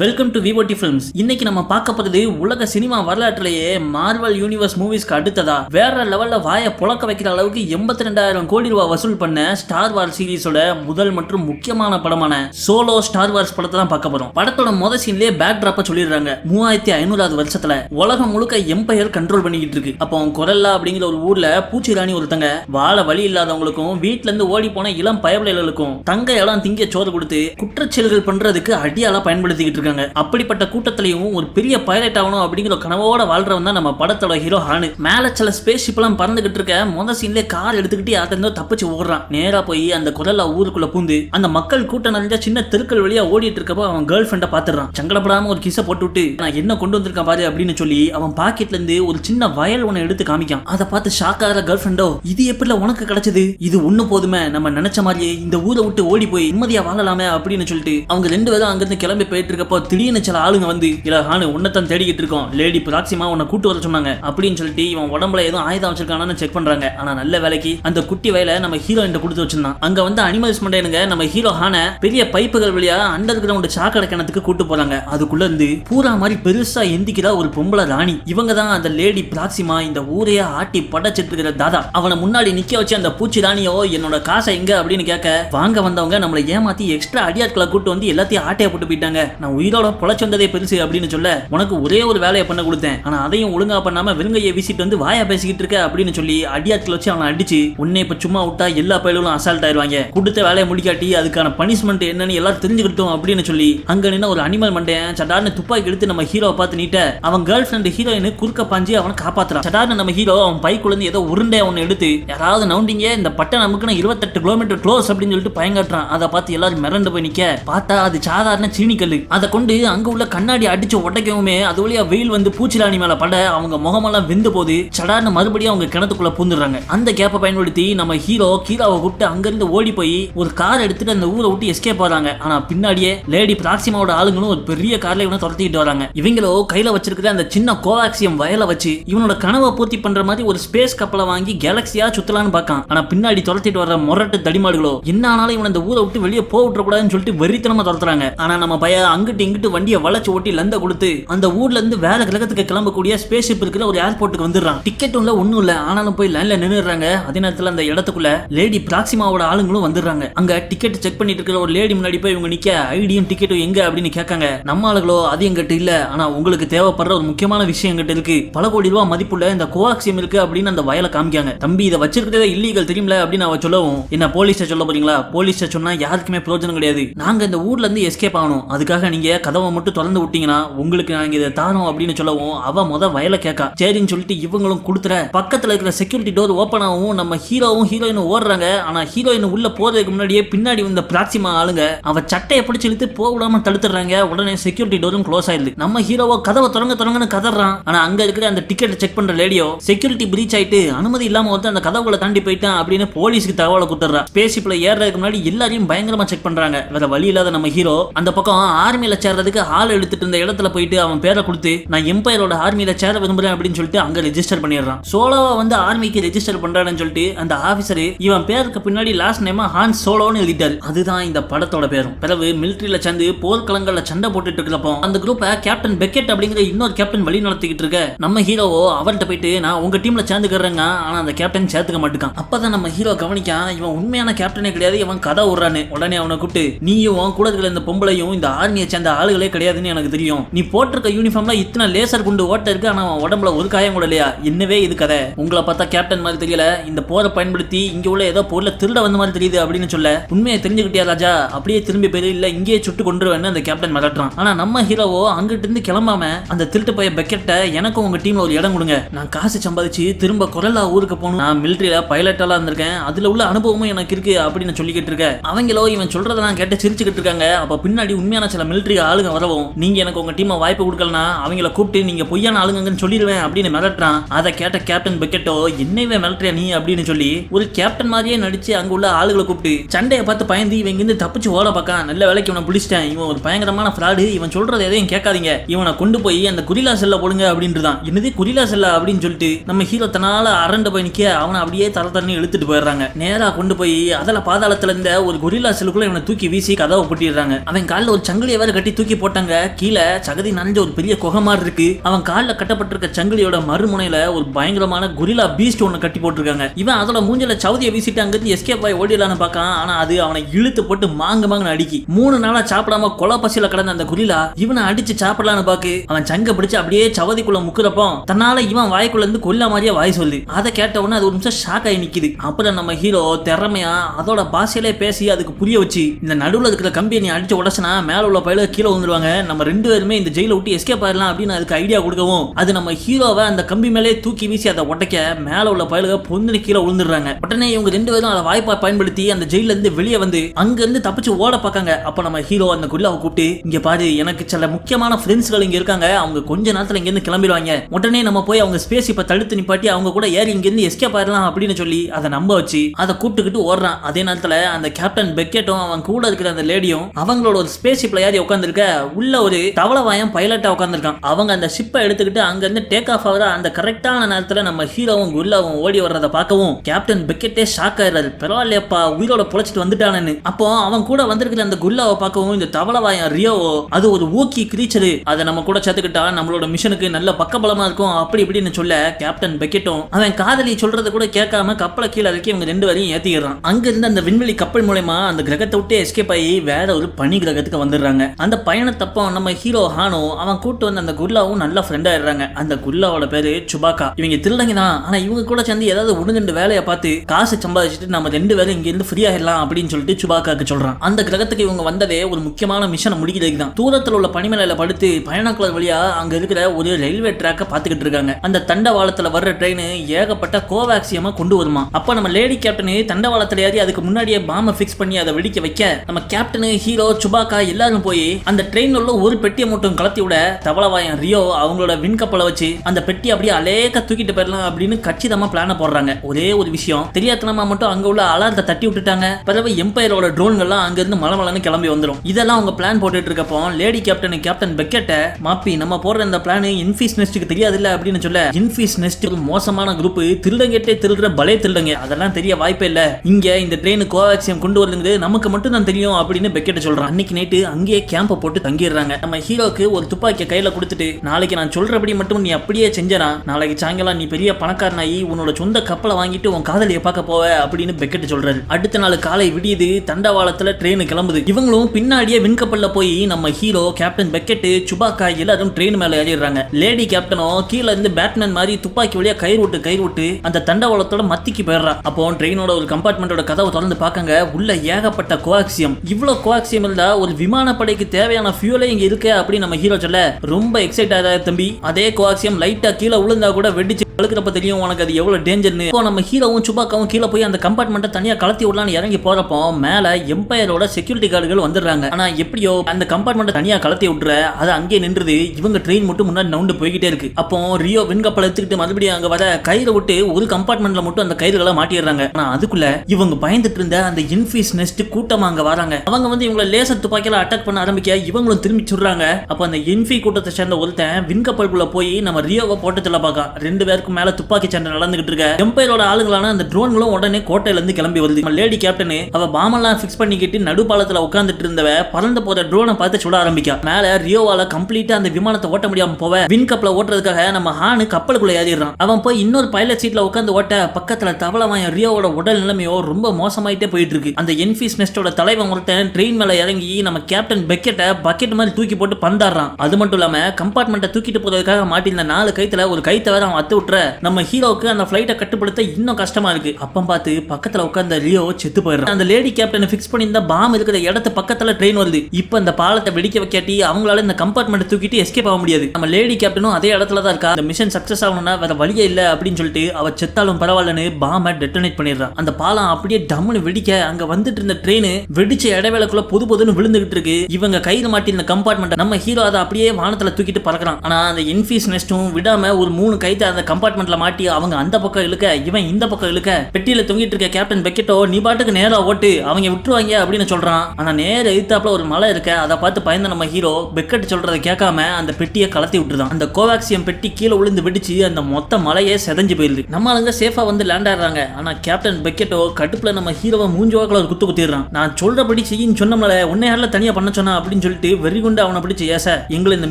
Welcome to விவோடி films இன்னைக்கு நம்ம பார்க்க போறது உலக சினிமா வரலாற்றிலேயே மார்வல் யூனிவர்ஸ் மூவிஸ்க்கு அடுத்ததா? வேற லெவல்ல வாய புழக்க வைக்கிற அளவுக்கு எண்பத்தி ரெண்டாயிரம் கோடி ரூபாய் வசூல் பண்ண ஸ்டார் வார் சீரீஸோட முதல் மற்றும் முக்கியமான படமான சோலோ ஸ்டார் வார்ஸ் படத்தை தான் பார்க்க போறோம். படத்தோட முத சீன்லயே பேக் டிராப்ப சொல்லிடுறாங்க. மூவாயிரத்தி ஐநூறாவது வருஷத்துல உலகம் முழுக்க எம்பையர் கண்ட்ரோல் பண்ணிக்கிட்டு இருக்கு. அப்போ கொரல்லா அப்படிங்கிற ஒரு ஊர்ல பூச்சி ராணி ஒருத்தங்க வாழ வழி இல்லாதவங்களுக்கும் வீட்ல இருந்து ஓடி போன இளம் பயவலைகளுக்கும் தங்க இடம் திங்க சோறு கொடுத்து குற்றச்செயல்கள் பண்றதுக்கு அடியால பயன்படுத்திக்கிட்டு இருக்காங்க. அப்படிப்பட்ட கூட்டத்திலையும் ஒரு பெரிய பைலட் ஆகணும் அப்படிங்கிற கனவோட வாழ்றவன் தான் நம்ம படத்தோட ஹீரோ ஹானு. மேல சில ஸ்பேஸ் ஷிப் எல்லாம் பறந்துகிட்டு இருக்க முத சீன்ல கார் எடுத்துக்கிட்டு யார்கிட்ட தப்பிச்சு ஓடுறான். நேரா போய் அந்த குரல்ல ஊருக்குள்ள பூந்து அந்த மக்கள் கூட்டம் நிறைஞ்ச சின்ன தெருக்கள் வழியா ஓடிட்டு இருக்கப்போ அவன் கேர்ள் ஃப்ரெண்டை பாத்துறான் சங்கடப்படாம ஒரு கிச போட்டு விட்டு நான் என்ன கொண்டு வந்திருக்கேன் பாரு அப்படின்னு சொல்லி அவன் பாக்கெட்ல இருந்து ஒரு சின்ன வயல் ஒண்ணு எடுத்து காமிக்கான். அதை பார்த்து ஷாக் ஆகிற கேர்ள் ஃப்ரெண்டோ இது எப்படில உனக்கு கிடைச்சது? இது ஒண்ணு போதுமே நம்ம நினைச்ச மாதிரியே இந்த ஊரை விட்டு ஓடி போய் நிம்மதியா வாழலாமே அப்படின்னு சொல்லிட்டு அவங்க ரெண்டு பேரும் அங்கிருந்து கிளம்பி போயிட்டு இருக்கப்போ அப்போ திடீர்னு சில ஆளுங்க வந்து இல்ல ஹானு உன்னதான் தேடிக்கிட்டு இருக்கோம். லேடி பிராக்சிமா உன்னை கூட்டு வர சொன்னாங்க. அப்படின்னு சொல்லிட்டு இவன் உடம்புல எதுவும் ஆயுதம் வச்சிருக்கானு செக் பண்றாங்க. ஆனா நல்ல வேலைக்கு அந்த குட்டி வயல நம்ம ஹீரோயின் கொடுத்து வச்சிருந்தான். அங்க வந்து அனிமல்ஸ் மண்டையனுங்க நம்ம ஹீரோ ஹான பெரிய பைப்புகள் வழியா அண்டர் கிரவுண்ட் சாக்கடை கிணத்துக்கு கூட்டு போறாங்க. அதுக்குள்ள இருந்து பூரா மாதிரி பெருசா எந்திக்கிற ஒரு பொம்பளை ராணி. இவங்க தான் அந்த லேடி பிராக்சிமா இந்த ஊரையே ஆட்டி படைச்சிட்டு இருக்கிற தாதா. அவனை முன்னாடி நிக்க வச்சு அந்த பூச்சி ராணியோ என்னோட காசை எங்க? அப்படின்னு கேட்க வாங்க வந்தவங்க நம்மளை ஏமாத்தி எக்ஸ்ட்ரா அடியாட்களை கூட்டு வந்து எல்லாத்தையும் ஆட்டையை போட்டு போயிட்டாங்க. நான் உயிரோட பொழைச்சு பெருசு அப்படின்னு சொல்ல உனக்கு ஒரே ஒரு வேலையை பண்ண கொடுத்தேன். ஆனா அதையும் ஒழுங்கா பண்ணாம வெறுங்கையை வீசிட்டு வந்து வாயா பேசிக்கிட்டு இருக்க அப்படின்னு சொல்லி அடியாட்கள் வச்சு அவனை அடிச்சு உன்னை இப்ப சும்மா விட்டா எல்லா பயிலும் அசால்ட் ஆயிருவாங்க கொடுத்த வேலையை முடிக்காட்டி அதுக்கான பனிஷ்மெண்ட் என்னன்னு எல்லாரும் தெரிஞ்சுக்கிட்டோம் அப்படின்னு சொல்லி அங்க நின்ன ஒரு அனிமல் மண்டையன் சடார்னு துப்பாக்கி எடுத்து நம்ம ஹீரோவை பார்த்து நீட்ட அவன் கேர்ள் ஃப்ரெண்ட் ஹீரோயின் குறுக்க பாஞ்சு அவனை காப்பாத்துறான். சடார்னு நம்ம ஹீரோ அவன் பைக்குள்ள இருந்து ஏதோ உருண்டை ஒன்று எடுத்து யாராவது நவுண்டிங்க இந்த பட்டை நமக்குன்னு இருபத்தெட்டு கிலோமீட்டர் க்ளோஸ் அப்படின்னு சொல்லிட்டு பயங்காட்டுறான். அதை பார்த்து எல்லாரும் மிரண்டு போய் நிக்க. பார்த்தா அது சாதாரண சீனிக்கல்லு. அதை கொண்டு அங்க உள்ள கண்ணாடி அடிச்சு உடைக்கவுமே அது வழியா வெயில் வந்து பூச்சிலாணி மேல பட அவங்க முகமெல்லாம் வெந்து போது சடார்னு மறுபடியும் அவங்க கிணத்துக்குள்ள பூந்துடுறாங்க. அந்த கேப்பை பயன்படுத்தி நம்ம ஹீரோ கீராவை கூப்பிட்டு அங்கிருந்து ஓடி போய் ஒரு கார் எடுத்துட்டு அந்த ஊரை விட்டு எஸ்கேப் ஆறாங்க ஆனா பின்னாடியே லேடி பிராக்சிமாவோட ஆளுங்களும் ஒரு பெரிய கார்ல இவனை துரத்திட்டு வராங்க. இவங்களோ கையில வச்சிருக்கிற அந்த சின்ன கோவாக்சியம் வயலை வச்சு இவனோட கனவை பூர்த்தி பண்ற மாதிரி ஒரு ஸ்பேஸ் கப்பலை வாங்கி கேலக்சியா சுத்தலான்னு பார்க்கான். ஆனா பின்னாடி துரத்திட்டு வர முரட்டு தடிமாடுகளோ என்ன ஆனாலும் இவன் இந்த ஊரை விட்டு வெளியே போக விட்டுறக்கூடாதுன்னு சொல்லிட்டு வெறித்தனமா துரத்துறாங்க. ஆனா நம்ம பய அங்கிட்டு இங்கிட்டு வண்டியை வளைச்சு ஓட்டி லந்த கொடுத்து அந்த ஊர்ல இருந்து வேற கிரகத்துக்கு கிளம்பக்கூடிய ஸ்பேஸ் ஷிப் இருக்கிற ஒரு ஏர்போர்ட்டுக்கு வந்துடுறான். டிக்கெட் இல்ல ஒண்ணும் இல்ல. ஆனாலும் போய் லைன்ல நின்றுறாங்க அதே நேரத்துல அந்த இடத்துக்குள்ள லேடி பிராக்சிமாவோட ஆளுங்களும் வந்துடுறாங்க. அங்க டிக்கெட் செக் பண்ணிட்டு இருக்கிற ஒரு லேடி முன்னாடி போய் இவங்க நிக்க ஐடியும் டிக்கெட்டும் எங்க? அப்படின்னு கேட்காங்க. நம்ம ஆளுகளோ அது எங்கிட்ட இல்ல. ஆனா உங்களுக்கு தேவைப்படுற ஒரு முக்கியமான விஷயம் எங்கிட்ட இருக்கு. பல கோடி ரூபாய் மதிப்புள்ள இந்த கோவாக்சியம் இருக்கு அப்படின்னு அந்த வயலை காமிக்காங்க. தம்பி இதை வச்சிருக்கிறதே இல்லீகல் தெரியுமில? அப்படின்னு அவ சொல்லவும் என்ன போலீஸை சொல்ல போறீங்களா? போலீஸை சொன்னா யாருக்குமே பிரயோஜனம் கிடையாது. நாங்க இந்த ஊர்ல இருந்து எஸ்கேப் ஆகணும். அதுக்காக நீங்க கதவை மட்டும் திறந்து விட்டீங்கன்னா உங்களுக்கு நாங்க இதை தாரோம் அப்படின்னு சொல்லவும் அவ முத வயலை கேட்கா சரின்னு சொல்லிட்டு இவங்களும் கொடுத்துற பக்கத்துல இருக்கிற செக்யூரிட்டி டோர் ஓப்பன் ஆகும் நம்ம ஹீரோவும் ஹீரோயினும் ஓடுறாங்க. ஆனா ஹீரோயின் உள்ள போறதுக்கு முன்னாடியே பின்னாடி வந்த பிராட்சிமா ஆளுங்க அவ சட்டையை பிடிச்சி இழுத்து போக விடாம தடுத்துறாங்க உடனே செக்யூரிட்டி டோரும் க்ளோஸ் ஆயிருது நம்ம ஹீரோவோ கதவை திறங்க திறங்கன்னு கதறான். ஆனா அங்க இருக்கிற அந்த டிக்கெட் செக் பண்ற லேடியோ செக்யூரிட்டி பிரீச் ஆயிட்டு அனுமதி இல்லாம வந்து அந்த கதவுகளை தாண்டி போயிட்டான் அப்படின்னு போலீஸ்க்கு தகவலை கொடுத்துறா ஸ்பேஸ் ஏறதுக்கு முன்னாடி எல்லாரையும் பயங்கரமா செக் பண்றாங்க. வேற வழி இல்லாத நம்ம ஹீரோ அந்த பக்கம் ஆர்மியில சேர்றதுக்கு ஆள் எடுத்துட்டு இருந்த இடத்துல போயிட்டு அவன் பேரை கொடுத்து நான் எம்பையரோட ஆர்மியில சேர விரும்புறேன் அப்படின்னு சொல்லிட்டு அங்க ரெஜிஸ்டர் பண்ணிடுறான். சோலோவா வந்து ஆர்மிக்கு ரெஜிஸ்டர் பண்றான்னு சொல்லிட்டு அந்த ஆபீசர் இவன் பேருக்கு பின்னாடி லாஸ்ட் நேமா ஹான் சோலோன்னு எழுதிட்டாரு. அதுதான் இந்த படத்தோட பேரும். பிறகு மிலிட்ரியில சேர்ந்து போர்க்களங்கள்ல சண்டை போட்டுட்டு இருக்கிறப்போ அந்த குரூப்பை கேப்டன் பெக்கெட் அப்படிங்கிற இன்னொரு கேப்டன் வழி நடத்திக்கிட்டு இருக்க நம்ம ஹீரோவோ அவர்கிட்ட போயிட்டு நான் உங்க டீம்ல சேர்ந்துக்கிறேங்க. ஆனா அந்த கேப்டன் சேர்த்துக்க மாட்டேங்கான் அப்பதான் நம்ம ஹீரோ கவனிக்கான் இவன் உண்மையான கேப்டனே கிடையாது. இவன் கதை விடுறான்னு உடனே அவனை கூப்பிட்டு நீயும் உன் கூட இருக்கிற இந்த பொம்பளையும் இந்த ஆர்மியை சேர்ந்த ஆளுகளே கிடையாதுன்னு எனக்கு தெரியும். நீ போட்டிருக்க யூனிஃபார்ம்ல இத்தனை லேசர் குண்டு ஓட்ட இருக்கு ஆனா உடம்புல ஒரு காயம் கூட இல்லையா? என்னவே இது கதை. உங்களை பார்த்தா கேப்டன் மாதிரி தெரியல இந்த போரை பயன்படுத்தி இங்க உள்ள ஏதோ பொருளை திருட வந்த மாதிரி தெரியுது அப்படின்னு சொல்ல. உண்மையை தெரிஞ்சுக்கிட்டியா ராஜா? அப்படியே திரும்பி போயிரு இல்ல இங்கேயே சுட்டு கொண்டுருவேன்னு அந்த கேப்டன் மிரட்டுறான். ஆனா நம்ம ஹீரோவோ அங்கிட்டு இருந்து கிளம்பாம அந்த திருட்டு பைய பெக்கெட்டை எனக்கும் உங்க டீம்ல ஒரு இடம் கொடுங்க. நான் காசு சம்பாதிச்சு திரும்ப குரலா ஊருக்கு போகணும். நான் மிலிட்ரியில பைலட்டாலாம் இருந்திருக்கேன். அதுல உள்ள அனுபவமும் எனக்கு இருக்கு அப்படின்னு சொல்லிக்கிட்டு இருக்க அவங்களோ இவன் சொல்றதெல்லாம் கேட்டு சிரிச்சுக்கிட்டு இருக்காங்க. அப்ப பின்னாடி உண்மையான சில எப்படி ஆளுங்க வரவும்? நீங்க எனக்கு உங்க டீமை வாய்ப்பு கொடுக்கலனா அவங்கள கூப்பிட்டு நீங்க பொய்யான ஆளுங்கன்னு சொல்லிடுவேன் அப்படின்னு மிரட்டுறான். அதை கேட்ட கேப்டன் பெக்கெட்டோ என்னவே மிரட்டுறியா நீ? அப்படின்னு சொல்லி ஒரு கேப்டன் மாதிரியே நடிச்சு அங்க உள்ள ஆளுகளை கூப்பிட்டு சண்டையை பார்த்து பயந்து இவங்க இருந்து தப்பிச்சு ஓட பார்க்கான். நல்ல வேலைக்கு இவனை பிடிச்சிட்டேன். இவன் ஒரு பயங்கரமான ஃப்ராடு இவன் சொல்றது எதையும் கேட்காதீங்க. இவனை கொண்டு போய் அந்த குரிலா செல்ல போடுங்க அப்படின்றதான். என்னது குரிலா செல்ல அப்படின்னு சொல்லிட்டு நம்ம ஹீரோ தனால அரண்டு போய் நிக்க அவனை அப்படியே தர தண்ணி இழுத்துட்டு போயிடுறாங்க. நேரா கொண்டு போய் அதில் பாதாளத்துல இருந்த ஒரு குரிலா செல்லுக்குள்ள இவனை தூக்கி வீசி கதவை போட்டிடுறாங்க. அவன் காலில் ஒரு சங்கிலியை வேற கட்டி தூக்கி போட்டாங்க. கீழே சகதி நனைஞ்ச ஒரு பெரிய குகை மாதிரி இருக்கு. அவன் காலில் கட்டப்பட்டிருக்க சங்கிலியோட மறுமுனையில ஒரு பயங்கரமான குரிலா பீஸ்ட் ஒன்று கட்டி போட்டிருக்காங்க. இவன் அதோட மூஞ்சில சவுதியை வீசிட்டு அங்கிருந்து எஸ்கேப் ஆகி ஓடிடலான்னு பார்க்கான். ஆனா அது அவனை இழுத்து போட்டு மாங்க மாங்கன்னு அடிக்கி. மூணு நாளா சாப்பிடாம கொலை பசியில கிடந்த அந்த குரிலா இவனை அடிச்சு சாப்பிடலான்னு பாக்கு. அவன் சங்க பிடிச்சு அப்படியே சவதிக்குள்ள முக்குறப்போ தன்னால இவன் வாய்க்குள்ள இருந்து கொல்ல மாதிரியே வாய் சொல்லு. அதை கேட்ட உடனே அது ஒரு நிமிஷம் ஷாக் ஆகி நிக்குது. அப்புறம் நம்ம ஹீரோ திறமையா அதோட பாஷையிலே பேசி அதுக்கு புரிய வச்சு இந்த நடுவில் இருக்கிற கம்பியை நீ அடிச்சு உடச்சுனா மேல உள்ள பயில கீழே வந்துருவாங்க நம்ம ரெண்டு பேருமே இந்த ஜெயில விட்டு எஸ்கேப் ஆயிடலாம் அப்படின்னு அதுக்கு ஐடியா கொடுக்கவும் அது நம்ம ஹீரோவை அந்த கம்பி மேலே தூக்கி வீசி அதை உடைக்க மேல உள்ள பயலுக பொந்து கீழே விழுந்துடுறாங்க. உடனே இவங்க ரெண்டு பேரும் அதை வாய்ப்பா பயன்படுத்தி அந்த ஜெயில இருந்து வெளியே வந்து அங்க இருந்து தப்பிச்சு ஓட பார்க்காங்க. அப்ப நம்ம ஹீரோ அந்த குல்லாவை கூப்பிட்டு இங்க பாரு எனக்கு சில முக்கியமான ஃப்ரெண்ட்ஸ்கள் இங்க இருக்காங்க. அவங்க கொஞ்ச நேரத்துல இங்க இருந்து கிளம்பிடுவாங்க. உடனே நம்ம போய் அவங்க ஸ்பேஸ் இப்ப தடுத்து நிப்பாட்டி அவங்க கூட ஏறி இங்க இருந்து எஸ்கேப் ஆயிடலாம் அப்படின்னு சொல்லி அதை நம்ப வச்சு அதை கூப்பிட்டுக்கிட்டு ஓடுறான். அதே நேரத்துல அந்த கேப்டன் பெக்கெட்டும் அவன் கூட இருக்கிற அந்த லேடியும் அவங்களோட ஒரு ஸ்பேஸ் இப்ப ஏறி உட்காந்துருக்க உள்ள ஒரு தவளவாயம் பைலட்டா உட்காந்துருக்கான் அவங்க அந்த ஷிப்பை எடுத்துக்கிட்டு அங்கிருந்து டேக் ஆஃப் ஆகிற அந்த கரெக்டான நேரத்தில் நம்ம ஹீரோவும் குல்லாவும் ஓடி வர்றத பார்க்கவும் கேப்டன் பெக்கெட்டே ஷாக் ஆயிடுறாரு. பரவாயில்லையப்பா உயிரோட பொழைச்சிட்டு வந்துட்டானு அப்போ அவன் கூட வந்திருக்கிற அந்த குல்லாவை பார்க்கவும் இந்த தவளவாயம் ரியோவோ அது ஒரு ஊக்கி கிரீச்சரு அதை நம்ம கூட சேர்த்துக்கிட்டா நம்மளோட மிஷனுக்கு நல்ல பக்கபலமா இருக்கும் அப்படி இப்படின்னு சொல்ல கேப்டன் பெக்கெட்டும் அவன் காதலி சொல்றது கூட கேட்காம கப்பலை கீழே இறக்கி இவங்க ரெண்டு வரையும் ஏத்திடுறான். அங்கிருந்து அந்த விண்வெளி கப்பல் மூலயமா அந்த கிரகத்தை விட்டு எஸ்கேப் ஆகி வேற ஒரு பனி கிரகத்துக்கு வந்துடுறாங்க. அந்த அந்த பயணத்தப்போ நம்ம ஹீரோ ஹானோ அவன் கூட்டு வந்த அந்த குல்லாவும் நல்ல ஃப்ரெண்டாக ஆயிடுறாங்க. அந்த குல்லாவோட பேரு சுபாக்கா. இவங்க திருடங்க தான் ஆனா இவங்க கூட சேர்ந்து ஏதாவது ஒன்று ரெண்டு வேலையை பார்த்து காசு சம்பாதிச்சுட்டு நம்ம ரெண்டு பேரும் இங்க இருந்து ஃப்ரீ ஆயிடலாம் அப்படின்னு சொல்லிட்டு சுபாக்காக்கு சொல்றான். அந்த கிரகத்துக்கு இவங்க வந்ததே ஒரு முக்கியமான மிஷனை முடிக்கிறதுக்கு தான் தூரத்தில் உள்ள பனிமலையில படுத்து பயணக்குளர் வழியா அங்க இருக்கிற ஒரு ரயில்வே ட்ராக்கை பார்த்துக்கிட்டு இருக்காங்க. அந்த தண்டவாளத்துல வர்ற ட்ரெயின் ஏகப்பட்ட கோவாக்சியமா கொண்டு வருமா அப்ப நம்ம லேடி கேப்டனு தண்டவாளத்துல ஏறி அதுக்கு முன்னாடியே பாம்பை ஃபிக்ஸ் பண்ணி அதை வெடிக்க வைக்க நம்ம கேப்டனு ஹீரோ சுபாக்கா எல்லாரும் போய் அந்த ட்ரெயின் உள்ள ஒரு பெட்டியை மட்டும் கலத்தி விட தவளவாயன் ரியோ அவங்களோட விண்கப்பலை வச்சு அந்த பெட்டி அப்படியே அலேக்க தூக்கிட்டு போயிடலாம் அப்படின்னு கச்சிதமா பிளான போடுறாங்க. ஒரே ஒரு விஷயம் தெரியாதனமா மட்டும் அங்க உள்ள அலாரத்தை தட்டி விட்டுட்டாங்க. பிறகு எம்பையரோட ட்ரோன்கள்லாம் அங்க இருந்து மலை கிளம்பி வந்துடும் இதெல்லாம் அவங்க பிளான் போட்டுட்டு இருக்கப்போ லேடி கேப்டன் கேப்டன் பெக்கெட்ட மாப்பி நம்ம போடுற இந்த பிளான் இன்ஃபீஸ் நெஸ்ட்டுக்கு தெரியாது இல்ல அப்படின்னு சொல்ல இன்ஃபீஸ் நெஸ்ட் மோசமான குரூப் திருடங்கிட்டே திருடுற பலே திருடங்க. அதெல்லாம் தெரிய வாய்ப்பே இல்ல. இங்க இந்த ட்ரெயின் கோவாக்சியம் கொண்டு வரதுங்கிறது நமக்கு மட்டும் தான் தெரியும் அப்படின்னு பெக்கெட்ட சொல்றான். அன்னைக்கு நைட்டு அங்கேயே கேம்ப் போட்டு தங்கிடுறாங்க. நம்ம ஹீரோக்கு ஒரு துப்பாக்கியை கையில கொடுத்துட்டு நாளைக்கு நான் சொல்றபடி மட்டும் நீ அப்படியே செஞ்சனா நாளைக்கு சாயங்காலம் நீ பெரிய பணக்காரனாயி உன்னோட சொந்த கப்பலை வாங்கிட்டு உன் காதலியை பார்க்க போவ அப்படின்னு பெக்கெட் சொல்றாரு. அடுத்த நாள் காலை விடியுது தண்டவாளத்துல ட்ரெயின் கிளம்புது. இவங்களும் பின்னாடியே விண்கப்பல்ல போய் நம்ம ஹீரோ கேப்டன் பெக்கெட் சுபாக்கா எல்லாரும் ட்ரெயின் மேல ஏறிடுறாங்க. லேடி கேப்டனும் கீழே இருந்து பேட்மேன் மாதிரி துப்பாக்கி வழியா கயிறு விட்டு கயிறு விட்டு அந்த தண்டவாளத்தோட மத்திக்கு போயிடுறா அப்போ ட்ரெயினோட ஒரு கம்பார்ட்மெண்டோட கதவை திறந்து பாக்கங்க உள்ள ஏகப்பட்ட கோஆக்சியம் இவ்வளவு கோஆக்சியம் இருந்தா ஒரு விமானப்படைக்கு தேவை தேவையான ஃபியூலே இங்க இருக்கு அப்படின்னு நம்ம ஹீரோ சொல்ல ரொம்ப எக்ஸைட் ஆகாத தம்பி. அதே கோஆக்சியம் லைட்டா கீழே விழுந்தா கூட வெடிச்சு பழுக்கிறப்ப தெரியும் உனக்கு அது எவ்வளவு டேஞ்சர்னு இப்போ நம்ம ஹீரோவும் சுபாக்காவும் கீழே போய் அந்த கம்பார்ட்மெண்ட்டை தனியாக கலத்தி விடலாம்னு இறங்கி போறப்போ மேல எம்பையரோட செக்யூரிட்டி கார்டுகள் வந்துடுறாங்க. ஆனா எப்படியோ அந்த கம்பார்ட்மெண்ட்டை தனியா கலத்தி விட்ற அது அங்கேயே நின்றுது. இவங்க ட்ரெயின் மட்டும் முன்னாடி நவுண்டு போய்கிட்டே இருக்கு. அப்போ ரியோ விண்கப்பலை எடுத்துக்கிட்டு மறுபடியும் அங்க வர கயிறை விட்டு ஒரு கம்பார்ட்மெண்ட்ல மட்டும் அந்த கயிறுகளை மாட்டிடுறாங்க. ஆனா அதுக்குள்ள இவங்க பயந்துட்டு இருந்த அந்த இன்ஃபீஸ் நெஸ்ட் கூட்டமாக அங்க வராங்க. அவங்க வந்து இவங்களை லேசர் துப்பாக்கியில் அட்டாக் பண்ண ஆரம்பிக்க இவங்களும் திரும்பி சொல்றாங்க அப்ப அந்த இன்ஃபி கூட்டத்தை சேர்ந்த ஒருத்தன் விண்கப்பலுக்குள்ள போய் நம்ம ரியோவை போட்டத்துல பார்க்க ரெண்டு பேருக்கும் மேல துப்பாக்கி சண்டை நடந்துகிட்டு இருக்க. எம்பையரோட ஆளுங்களான அந்த ட்ரோன்களும் உடனே கோட்டையில இருந்து கிளம்பி வருது. நம்ம லேடி கேப்டன் அவ பாமெல்லாம் ஃபிக்ஸ் பண்ணிக்கிட்டு நடுப்பாலத்துல உட்காந்துட்டு இருந்தவ பறந்து போற ட்ரோனை பார்த்து சுட ஆரம்பிக்கா. மேல ரியோவால கம்ப்ளீட்டா அந்த விமானத்தை ஓட்ட முடியாம போவ. விண்கப்பல ஓட்டுறதுக்காக நம்ம ஹானு கப்பலுக்குள்ள ஏறிடுறான். அவன் போய் இன்னொரு பைலட் சீட்ல உட்காந்து ஓட்ட பக்கத்துல தவளவாயன் ரியோவோட உடல் நிலைமையோ ரொம்ப மோசமாயிட்டே போயிட்டு இருக்கு. அந்த என்ஃபீஸ் நெஸ்டோட தலைவன் ஒருத்தன் ட்ரெயின் மேல இறங்கி நம்ம கேப்டன் பக்கெட்டை பக்கெட் மாதிரி தூக்கி போட்டு பந்தாடுறான். அது மட்டும் இல்லாம கம்பார்ட்மெண்ட்டை தூக்கிட்டு போறதுக்காக மாட்டிருந்த நாலு கைத்துல ஒரு கைத்தை வேற அவன் அத்து விட்டுற. நம்ம ஹீரோக்கு அந்த ஃபிளைட்டை கட்டுப்படுத்த இன்னும் கஷ்டமா இருக்கு. அப்பம் பார்த்து பக்கத்துல உட்கார்ந்த லியோ செத்து போயிடுறான். அந்த லேடி கேப்டனை ஃபிக்ஸ் பண்ணியிருந்த பாம் இருக்கிற இடத்து பக்கத்துல ட்ரெயின் வருது. இப்போ இந்த பாலத்தை வெடிக்க வைக்காட்டி அவங்களால இந்த கம்பார்ட்மெண்ட் தூக்கிட்டு எஸ்கேப் ஆக முடியாது. நம்ம லேடி கேப்டனும் அதே இடத்துல தான் இருக்கா. அந்த மிஷன் சக்சஸ் ஆகணும்னா வேற வழியே இல்லை அப்படின்னு சொல்லிட்டு அவ செத்தாலும் பரவாயில்லன்னு பாம டெட்டனேட் பண்ணிடுறான். அந்த பாலம் அப்படியே டம்னு வெடிக்க அங்க வந்துட்டு இருந்த ட்ரெயின் வெடிச்ச இடைவேளைக்குள்ள பொது பொதுன்னு விழுந்துகிட்டு இருக்கு. இவங்க கயிறு மாட்டி இந்த கம்பார்ட்மெண்ட் நம்ம ஹீரோ அதை அப்படியே வானத்தில் தூக்கிட்டு பறக்குறான். ஆனால் அந்த இன்ஃபீஸ் நெஸ்ட்டும் விடாம ஒரு மூணு கைத்தை அந்த கம்பார்ட்மெண்ட்ல மாட்டி அவங்க அந்த பக்கம் இழுக்க இவன் இந்த பக்கம் இழுக்க பெட்டியில தொங்கிட்டு இருக்க கேப்டன் பெக்கெட்டோ நீ பாட்டுக்கு நேரா ஓட்டு அவங்க விட்டுருவாங்க அப்படின்னு சொல்றான். ஆனா நேர எழுத்தாப்புல ஒரு மலை இருக்க அதை பார்த்து பயந்த நம்ம ஹீரோ பெக்கெட் சொல்றதை கேட்காம அந்த பெட்டியை கலத்தி விட்டுருதான் அந்த கோவாக்சியம் பெட்டி கீழே விழுந்து வெடிச்சு அந்த மொத்த மலையே செதஞ்சு போயிருது. நம்ம ஆளுங்க சேஃபா வந்து லேண்ட் ஆடுறாங்க ஆனா கேப்டன் பெக்கெட்டோ கடுப்புல நம்ம ஹீரோவை மூஞ்சுவாக்கில் ஒரு குத்து குத்திடுறான். நான் சொல்றபடி செய்யின்னு சொன்னோம்ல உன்னை யாரில் தனியா பண்ண சொன்னா அப்படின்னு அப்படின்னு சொல்லிட்டு வெறி கொண்டு அவனை பிடிச்சி ஏச எங்களை இந்த